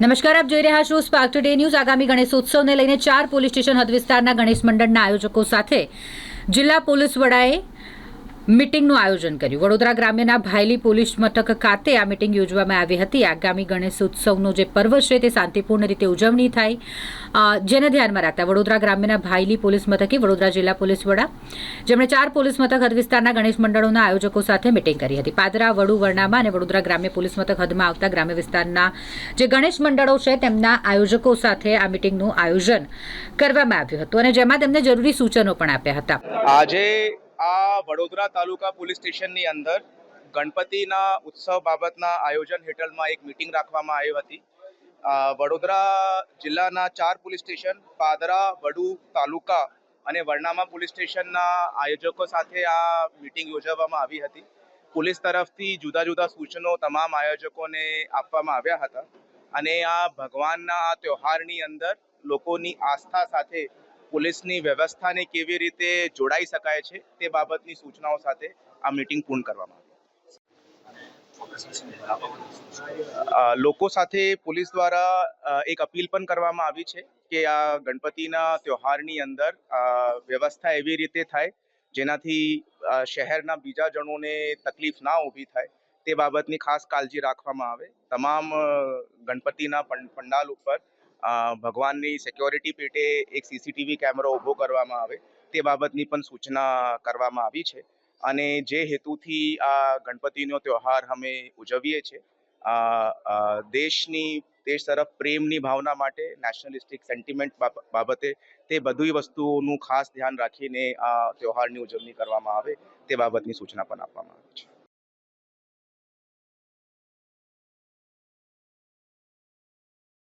નમસ્કાર, આપ જોઈ રહ્યા છો સ્પાર્ક ટુડે ન્યૂઝ આગામી ગણેશોત્સવને લઈને ચાર પોલીસ સ્ટેશન હદ વિસ્તારના ગણેશ મંડળના આયોજકો સાથે જિલ્લા પોલીસ વડાએ મિટિંગનું આયોજન કર્યું. વડોદરા ગ્રામ્યના ભાયલી પોલીસ મથક ખાતે આ મિટિંગ યોજવામાં આવી હતી. આગામી ગણેશ ઉત્સવનો જે પર્વ છે તે શાંતિપૂર્ણ રીતે ઉજવણી થાય જેને ધ્યાનમાં રાખતા વડોદરા ગ્રામ્યના ભાયલી પોલીસ મથકે વડોદરા જિલ્લા પોલીસ વડા, જેમણે ચાર પોલીસ મથક હદ વિસ્તારના ગણેશ મંડળોના આયોજકો સાથે મિટિંગ કરી હતી. પાદરા, વડુ, વર્ણામાં અને વડોદરા ગ્રામ્ય પોલીસ મથક હદમાં આવતા ગ્રામ્ય વિસ્તારના જે ગણેશ મંડળો છે તેમના આયોજકો સાથે આ મિટિંગનું આયોજન કરવામાં આવ્યું હતું અને જેમાં તેમને જરૂરી સૂચનો પણ આપ્યા હતા. આજે વડોદરા તાલુકા પોલીસ સ્ટેશનની અંદર ગણપતિના ઉત્સવ બાબતના આયોજન હેઠળમાં એક મિટિંગ રાખવામાં આવી હતી. વડોદરા જિલ્લાના ચાર પોલીસ સ્ટેશન, પાદરા, વડુ, તાલુકા અને વરનામા પોલીસ સ્ટેશનના આયોજકો સાથે આ મિટિંગ યોજવામાં આવી હતી. પોલીસ તરફથી જુદા જુદા સૂચનો તમામ આયોજકોને આપવામાં આવ્યા હતા અને આ ભગવાનના આ ત્યોહારની અંદર લોકોની આસ્થા સાથે પોલીસની વ્યવસ્થાને કેવી રીતે જોડાઈ શકાય છે તે બાબતની સૂચનાઓ સાથે આ મીટિંગ પૂર્ણ કરવામાં આવી. લોકો સાથે પોલીસ દ્વારા એક અપીલ પણ કરવામાં આવી છે કે આ ગણપતિના તહેવારની અંદર વ્યવસ્થા એવી રીતે થાય જેનાથી શહેરના બીજા જણોને તકલીફ ના ઊભી થાય તે બાબતની ખાસ કાળજી રાખવામાં આવે. તમામ ગણપતિના પંડાલ ઉપર ભગવાનની સિક્યોરિટી પેટે એક સીસીટીવી કેમેરો ઊભો કરવામાં આવે, તે બાબતની પણ સૂચના કરવામાં આવી છે. અને જે હેતુથી આ ગણપતિનો તહેવાર અમે ઉજવીએ છીએ દેશની, દેશ તરફ પ્રેમની ભાવના માટે નેશનલિસ્ટિક સેન્ટિમેન્ટ બાબતે તે બધી વસ્તુઓનું ખાસ ધ્યાન રાખીને આ તહેવારની ઉજવણી કરવામાં આવે, તે બાબતની સૂચના પણ આપવામાં આવી છે.